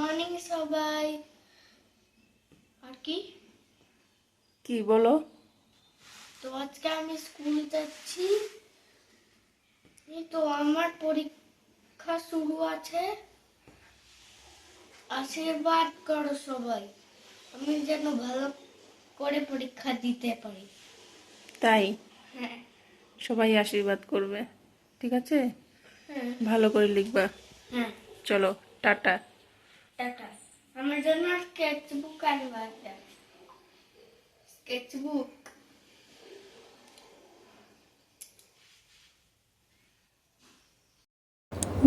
Morning সবাই। আর কি? কি বলো? তো আজকে আমি স্কুল যাচ্ছি। এই তো আমার পরীক্ষা শুরু আছে। আশীর্বাদ করো সবাই। আমি যেন ভালো করে পরীক্ষা দিতে পারি। তাই? হ্যাঁ। সবাই আশীর্বাদ করবে। ঠিক আছে? হ্যাঁ। ভালো করে লিখবা। হ্যাঁ। চলো টাটা। টাটা আমার জন্য স্কেচ বুক আনবা একটা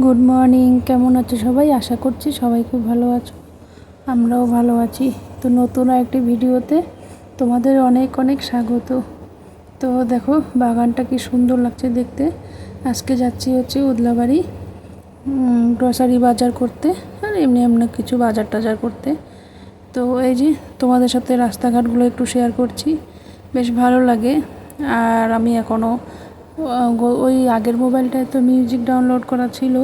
গুড মর্নিং কেমন আছো সবাই? আশা করছি সবাই খুব ভালো আছো। আমরাও ভালো আছি। তো নতুন একটি ভিডিওতে তোমাদের অনেক অনেক স্বাগত। তো দেখো বাগানটা কি সুন্দর লাগছে দেখতে। আজকে যাচ্ছি হচ্ছে উদলাবাড়ি। গ্রসারি বাজার করতে আর এমনি এমনি কিছু বাজার টাজার করতে। তো এই যে তোমাদের সাথে রাস্তাঘাটগুলো একটু শেয়ার করছি, বেশ ভালো লাগে। আর আমি এখনও ওই আগের মোবাইলটায় তো মিউজিক ডাউনলোড করা ছিল,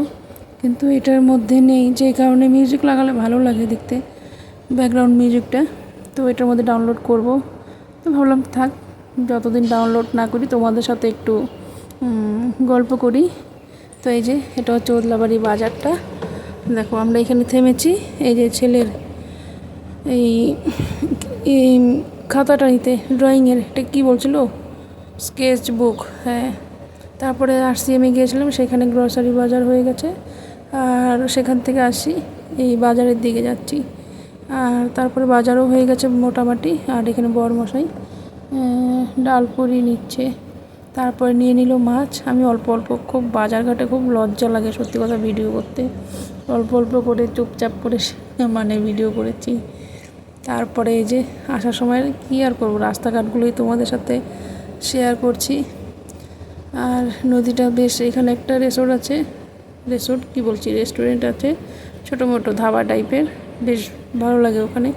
কিন্তু এটার মধ্যে নেই, যে কারণে মিউজিক লাগালে ভালো লাগে দেখতে ব্যাকগ্রাউন্ড মিউজিকটা তো এটার মধ্যে ডাউনলোড করব। তো ভাবলাম থাক, যতদিন ডাউনলোড না করি, তোমাদের সাথে একটু গল্প করি। তো এই যে এটা হচ্ছে ওদলাবাড়ি বাজারটা। দেখো আমরা এখানে থেমেছি। এই যে ছেলের এই খাতাটা নিতে ড্রয়িংয়ের এটা কী বলছিল? স্কেচ বুক হ্যাঁ। তারপরে আরসিএমে গিয়েছিলাম সেখানে গ্রসারি বাজার হয়ে গেছে। আর সেখান থেকে আসি এই বাজারের দিকে যাচ্ছি। আর তারপরে বাজারও হয়ে গেছে মোটামুটি আর এখানে বরমশাই আহ, ডাল নিচ্ছে। তারপরে নিয়ে নিল মাছ। আমি অল্প অল্প খুব বাজারঘাটে খুব লজ্জা লাগে সত্যি কথা ভিডিও করতে। অল্প অল্প করে চুপচাপ করে মানে ভিডিও করেছি। তারপরে এই যে আসার সময় কী আর করব? রাস্তাঘাটগুলোই তোমাদের সাথে শেয়ার করছি। আর নদীটা বেশ এখানে একটা রেসোর্ট আছে। রেসোর্ট কি বলছি? রেস্টুরেন্ট আছে। ছোটো মোটো ধাবা টাইপের বেশ ভালো লাগে ওখানে।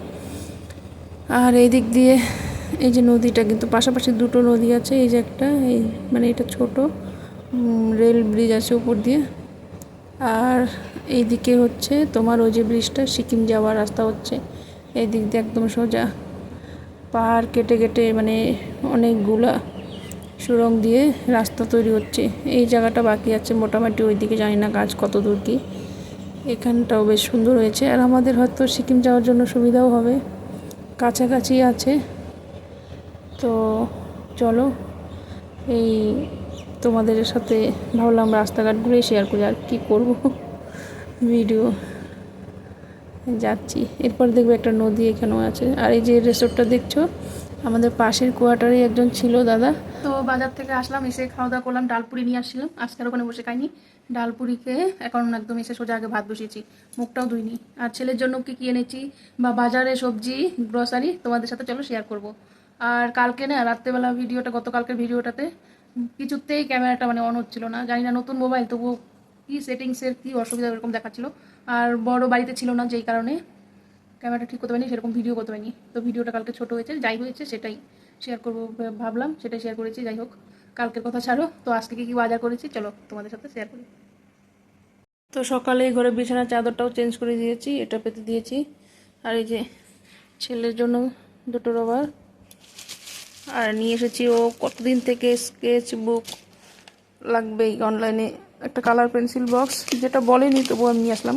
আর এই দিক দিয়ে এই যে নদীটা কিন্তু পাশাপাশি দুটো নদী আছে, এই যে একটা, এই মানে এটা ছোট রেল ব্রিজ আছে উপর দিয়ে। আর এইদিকে হচ্ছে তোমার ওই যে ব্রিজটা, সিকিম যাওয়ার রাস্তা হচ্ছে, এই দিক দিয়ে একদম সোজা। পাহাড় কেটে কেটে মানে অনেকগুলা সুরং দিয়ে রাস্তা তৈরি হচ্ছে। এই জায়গাটা বাকি আছে, মোটামুটি ওইদিকে জানি না কাজ কত দূর কি। এখানটাও বেশ সুন্দর হয়েছে। আর আমাদের হয়তো সিকিম যাওয়ার জন্য সুবিধাও হবে। কাছাকাছি আছে। তো চলো, এই তোমাদের সাথে ভাবলাম রাস্তাঘাটগুলোই শেয়ার করি, আর কী করব? ভিডিও যাচ্ছি। এরপর দেখবে একটা নদী এখানেও আছে। আর এই যে রিসোর্টটা দেখছ, আমাদের পাশের কোয়ার্টারে একজন ছিল দাদা। তো বাজার থেকে আসলাম, এসে খাওয়া দাওয়া করলাম ডালপুরি নিয়ে আসছিলাম। আজকে আর ওখানে বসে খাইনি। ডালপুরিকে এখন একদম এসে সোজা আগে ভাত বসিয়েছি, মুখটাও ধুইনি। আর ছেলের জন্য কি কি এনেছি? বা বাজারে সবজি গ্রসারি তোমাদের সাথে চলো শেয়ার করব। আর কালকে না, রাত্রেবেলা ভিডিওটা, গতকালকের ভিডিওটাতে কিছুতেই ক্যামেরাটা মানে অন হচ্ছিল না। জানি না নতুন মোবাইল তবুও কি সেটিংসের কী অসুবিধা এরকম দেখাচ্ছিল। আর বড় বাড়িতে ছিল না যেই কারণে ক্যামেরাটা ঠিক করতে পারিনি, সেরকম ভিডিও করতে পারিনি। তো ভিডিওটা কালকে ছোট হয়েছে, যাই হয়েছে সেটাই শেয়ার করব, ভাবলাম সেটাই শেয়ার করেছি, যাই হোক। কালকের কথা ছাড়ো, তো আজকে কী কি বাজার করেছি, চলো তোমাদের সাথে শেয়ার করি। তো সকালে ঘরে বিছানার চাদরটাও চেঞ্জ করে দিয়েছি, এটা পেতে দিয়েছি। আর এই যে ছেলের জন্য দুটো রবার আর নিয়ে এসেছি ও কতদিন থেকে স্কেচ বুক লাগবেই অনলাইনে একটা কালার পেন্সিল বক্স যেটা বলেনি তবু আমি নিয়ে আসলাম।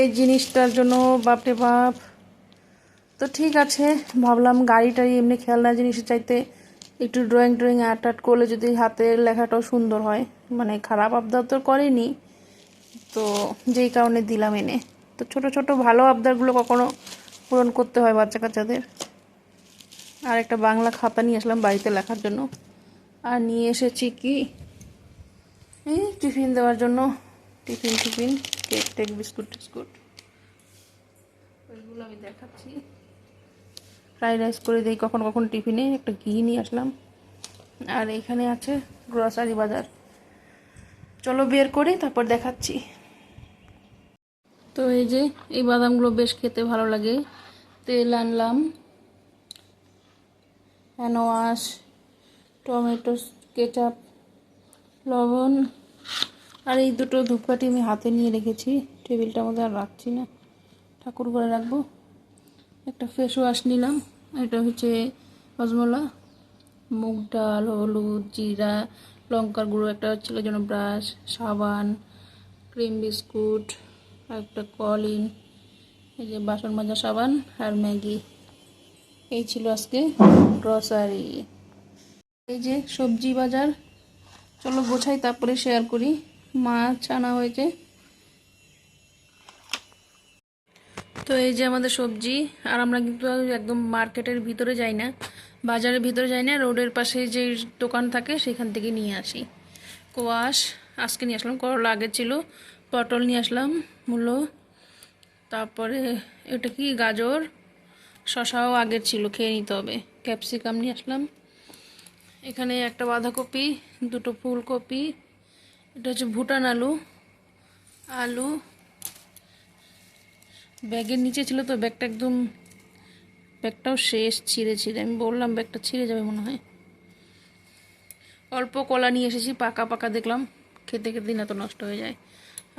এই জিনিসটার জন্য বাপরে বাপ। তো ঠিক আছে, ভাবলাম গাড়ি টাড়ি এমনি খেলনা জিনিসের চাইতে একটু ড্রয়িং ড্রয়িং আর্ট আর্ট করলে যদি হাতের লেখাটাও সুন্দর হয়। মানে খারাপ আবদার তো করেনি, তো যেই কারণে দিলাম এনে। তো ছোট ছোট ভালো আবদারগুলো কখনো পূরণ করতে হয় বাচ্চা কাচ্চাদের আর একটা বাংলা খাতা নিয়ে আসলাম বাড়িতে লেখার জন্য। আর নিয়ে এসেছি কি? টিফিন দেওয়ার জন্য। টিফিন টিফিন, কেক টেক, বিস্কুট, টিস্কুট। ওইগুলো আমি দেখাচ্ছি। ফ্রাইড রাইস করে দিই, কখন কখন টিফিনে, একটা ঘি নিয়ে আসলাম। আর এখানে আছে গ্রসারি বাজার। চলো বের করে, তারপর দেখাচ্ছি। তো এই যে, এই বাদামগুলো বেশ খেতে ভালো লাগে। তেল আনলাম। হ্যানোয়াশ টমেটো, কেচাপ, লবণ আর এই দুটো ধূপকাঠি আমি হাতে নিয়ে রেখেছি। টেবিলটার মধ্যে আর রাখছি না। ঠাকুর করে রাখব। একটা ফেস ওয়াশ নিলাম। এটা হচ্ছে হজমলা মুগ ডাল, হলুদ, জিরা, লঙ্কার গুঁড়ো, একটা ছিল যেন ব্রাশ, সাবান, ক্রিম বিস্কুট একটা কলিন, এই যে বাসন মাজা সাবান আর ম্যাগি। এই ছিল আজকে গ্রসারি এই যে সবজি বাজার, চলো গোছাই, তারপরে শেয়ার করি। মাছ আনা হয়েছে। তো এই যে আমাদের সবজি, আর আমরা কিন্তু একদম মার্কেটের ভিতরে যাই না, বাজারের ভিতরে যাই না, রোডের পাশে যে দোকান থাকে, সেখান থেকে নিয়ে আসি। কোয়াশ, আজকে নিয়ে আসলাম, করলা আগে ছিল, পটল নিয়ে আসলাম, মূলো, তারপরে এটা কি, গাজর শশাও আগের ছিল, খেয়ে নিতে হবে। ক্যাপসিকাম নিয়ে আসলাম। এখানে একটা বাঁধাকপি, দুটো ফুলকপি, এটা হচ্ছে ভুটান আলু আলু, ব্যাগের নিচে ছিল তো, ব্যাগটা একদম, ব্যাগটাও শেষ, ছিঁড়ে ছিঁড়ে। আমি বললাম, ব্যাগটা ছিঁড়ে যাবে মনে হয়। অল্প কলা নিয়ে এসেছি, পাকা পাকা দেখলাম, খেতে খেতে দিন এত নষ্ট হয়ে যায়।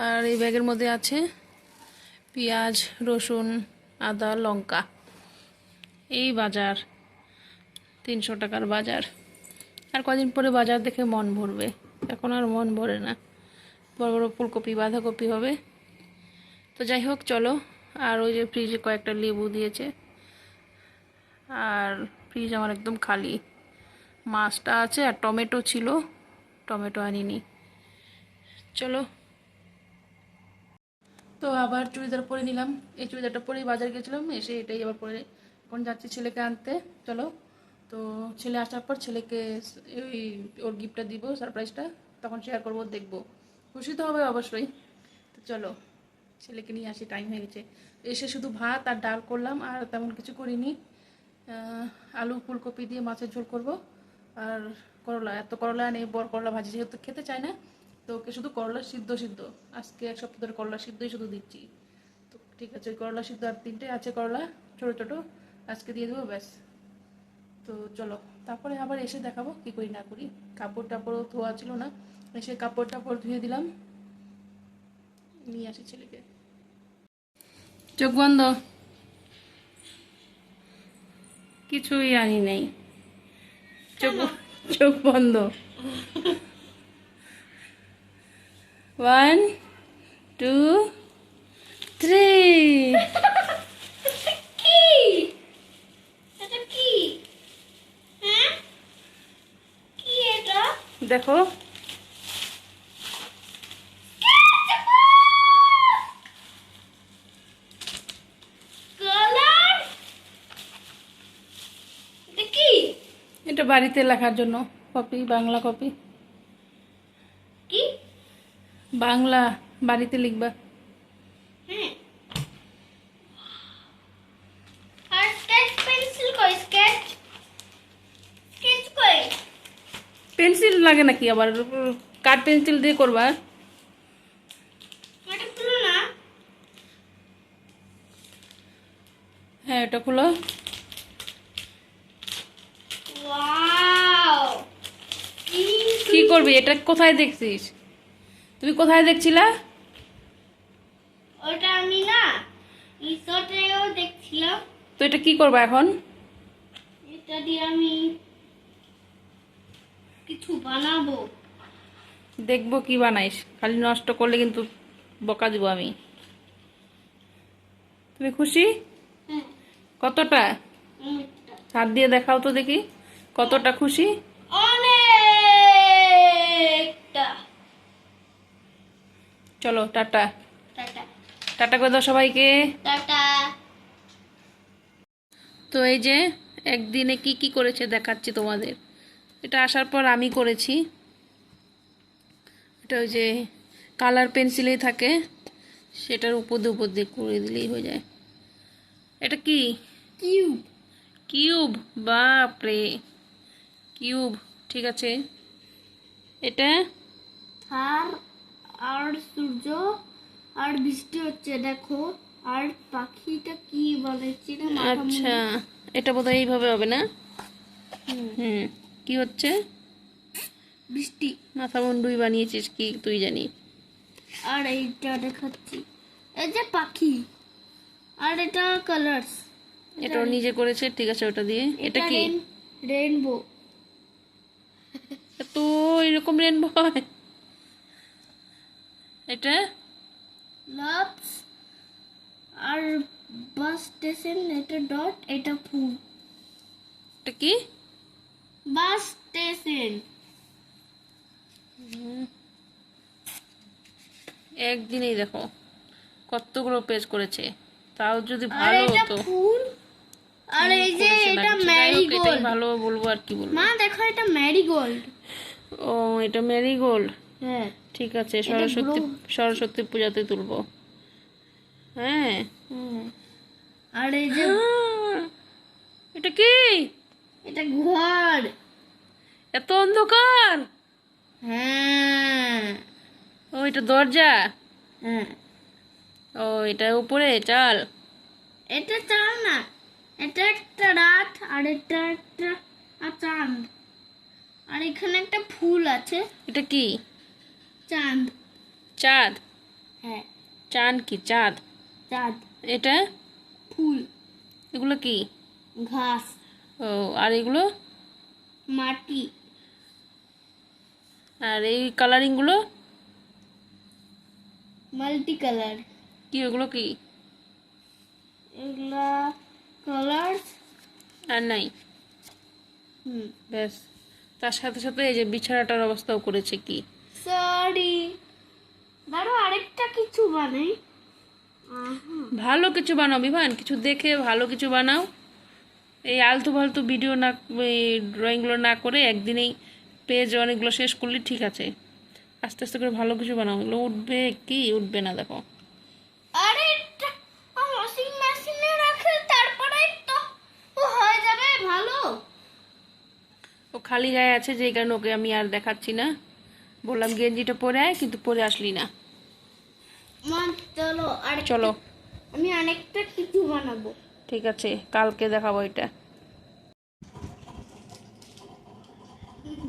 আর এই ব্যাগের মধ্যে আছে পেঁয়াজ, রসুন, আদা, লঙ্কা। এই বাজার, তিনশো টাকার বাজার। আর কদিন পরে বাজার দেখে মন ভরবে। এখন আর মন ভরে না। বড় বড় ফুলকপি, বাঁধাকপি হবে। তো যাই হোক, চলো। আর ওই যে ফ্রিজে কয়েকটা লেবু দিয়েছে। আর ফ্রিজ আমার একদম খালি। মাছটা আছে আর টমেটো ছিল। টমেটো আনিনি। চলো। তো আবার চুড়িদার পরে নিলাম। এই চুড়িদারটা পরেই বাজার গেছিলাম, এসে এটাই আবার পরে এখন যাচ্ছি ছেলেকে আনতে, চলো। তো ছেলে আসার পর ছেলেকে ওই ওর গিফটটা দিব সারপ্রাইজটা তখন শেয়ার করব, দেখব। খুশি তো হবে অবশ্যই। তো চলো, ছেলেকে নিয়ে আসি টাইম হয়ে গেছে। এসে শুধু ভাত আর ডাল করলাম, আর তেমন কিছু করিনি। আলু ফুলকপি দিয়ে মাছের ঝোল করব। আর করলা, এত করলা নেই বড় করলা ভাজি যেহেতু খেতে চায় না, তো ওকে শুধু করলা সিদ্ধ সিদ্ধ। আজকে এক সপ্তাহ ধরে করলা সিদ্ধই শুধু দিচ্ছি। তো ঠিক আছে, ওই করলা সিদ্ধ আর তিনটে আছে করলা, ছোটো ছোটো। আজকে দিয়ে দেবো ব্যাস। তো চলো তারপরে আবার এসে দেখাবো কি করি না করি। কাপড় টাপড়ও ধোয়া ছিল না এসে কাপড় টাপড় ধুয়ে দিলাম। নিয়ে আসি ছেলেকে। চোখ বন্ধ। কিছুই আনি নেই। চোখ চোখ বন্ধ। ওয়ান টু থ্রি কি এটা কি হ্যাঁ কি এটা দেখো। কি? এটা বাড়িতে লেখার জন্য কপি বাংলা কপি কি? বাংলা বাড়িতে লিখবা হ্যাঁ আর স্কেচ পেন্সিল কই স্কেচ স্কেচ কই পেন্সিল লাগে নাকি আবার? কাঠ পেন্সিল দিয়ে করবা? হ্যাঁ এটা খুলো। কি কি করবি? এটা কোথায় দেখছিস? তুমি কোথায় দেখছিলা? ওটা আমি না রিসোর্টেও দেখছিলাম। তো এটা কি করবা এখন? এটা দিয়ে আমি কিছু বানাবো। দেখব কি বানাইস। খালি নষ্ট করলে কিন্তু বকা দিব আমি। তুমি খুশি? হ্যাঁ। কতটা? হাত দিয়ে দেখাও তো দেখি। কতটা খুশি? অনেকটা। চলো টাটা। টাটা। টাটা করে দাও সবাইকে। টাটা। তো এই যে একদিনে কি কি করেছে দেখাচ্ছি তোমাদের। এটা আসার পর আমি করেছি। এটা ওই যে কালার পেন্সিলেই থাকে সেটার উপর দিয়ে উপর দিয়ে করে দিলেই হয়ে যায়। এটা কি? কিউব। কিউব বাপরে। কিউব ঠিক আছে। এটা? আর আর সূর্য আর বৃষ্টি হচ্ছে দেখো। আর পাখিটা কি বলেছি না আচ্ছা এটা বোধহয় এইভাবে হবে না? হুম। কি হচ্ছে? বৃষ্টি মাথা মুন্ডুই বানিয়েছিস কি তুই জানি। আর এইটা দেখাচ্ছি। এই যে পাখি। আর এটা কালার্স এটা ও নিজে করেছে ঠিক আছে ওটা দিয়ে। এটা কি? রেইনবো তো এরকম রেনবো হয়। এটা? লাভস আর বাস স্টেশন এটা ডট এটা ফুল এটা কি? বাস স্টেশন একদিনেই দেখো কতগুলো পেজ করেছে। তাও যদি ভালো হতো। আর এই যে এটা ম্যারিগোল্ড ভালো বলব আর কি বলব। মা দেখো এটা ম্যারিগোল্ড ও এটা মেরিগোল্ড হ্যাঁ। ঠিক আছে সরস্বতী সরস্বতী পূজাতে তুলবো। হ্যাঁ। আর এই যে এটা কি? এটা ঘর। এত অন্ধকার? হ্যাঁ। ও এটা দরজা? হ্যাঁ। ও এটা উপরে চাল? এটা চাল না এটা একটা রাত আর এটা একটা চাঁদ। আর এখানে একটা ফুল আছে। এটা কি? চাঁদ। চাঁদ? হ্যাঁ। চাঁদ কি? চাঁদ? চাঁদ। এটা? ফুল। এগুলো কি? ঘাস। ও আর এগুলো? মাটি। আর এই কালারিংগুলো মাল্টি কালার কি ওগুলো কি? এগুলা কালার্স আর নাই? হুম। ব্যাস। তার সাথে সাথে এই যে বিছানাটার অবস্থাও করেছে কি? সরি দাঁড়ো আরেকটা কিছু বানাই। ভালো কিছু বানাও বিভান। কিছু দেখে ভালো কিছু বানাও। এই আলতু ফালতু ভিডিও না এই ড্রয়িংগুলো না করে একদিনেই পেজ অনেকগুলো শেষ করলে ঠিক আছে। আস্তে আস্তে করে ভালো কিছু বানাও। এগুলো উঠবে কি? উঠবে না দেখো। আরে ওয়াশিং মেশিনে রাখে তারপরে তো ও হয়ে যাবে ভালো। ও খালি গায়ে আছে যে কারণে ওকে আমি আর দেখাচ্ছি না। বললাম গেঞ্জিটা পরে আয় কিন্তু পরে আসলি না। চলো আর চলো। আমি অনেকটা কিছু বানাবো। ঠিক আছে, কালকে দেখাবো এটা।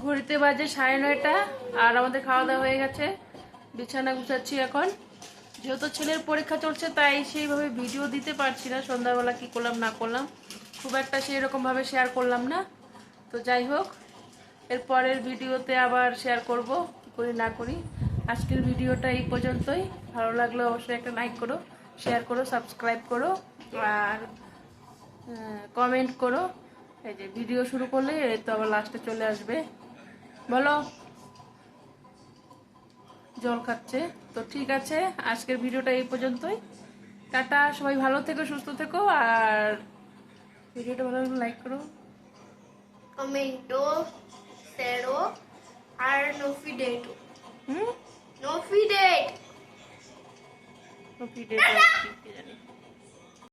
ঘড়িতে বাজে সাড়ে নয়টা, আর আমাদের খাওয়া দাওয়া হয়ে গেছে। বিছানা গুছাচ্ছি এখন। যেহেতু ছেলের পরীক্ষা চলছে, তাই সেইভাবে ভিডিও দিতে পারছি না, সন্ধ্যাবেলা কি করলাম, না করলাম। খুব একটা সেই রকমভাবে শেয়ার করলাম না। তো যাই হোক, এর পরের ভিডিওতে আবার শেয়ার করব করি, না করি। আজকের ভিডিওটা এই পর্যন্তই। ভালো লাগলে অবশ্যই একটা লাইক করো শেয়ার করো সাবস্ক্রাইব করো, আর কমেন্ট করো। এই যে ভিডিও শুরু করলে তো আবার লাস্টে চলে আসবে। বলো। জল খাচ্ছে। তো ঠিক আছে আজকের ভিডিওটা এই পর্যন্তই। টাটা সবাই ভালো থেকো সুস্থ থেকো আর ভিডিওটা ভালো লাইক করো। কমেন্টো শেয়ারও আর নোফিডেটো হুম? নোফিডেট ভিডিওটা জানি।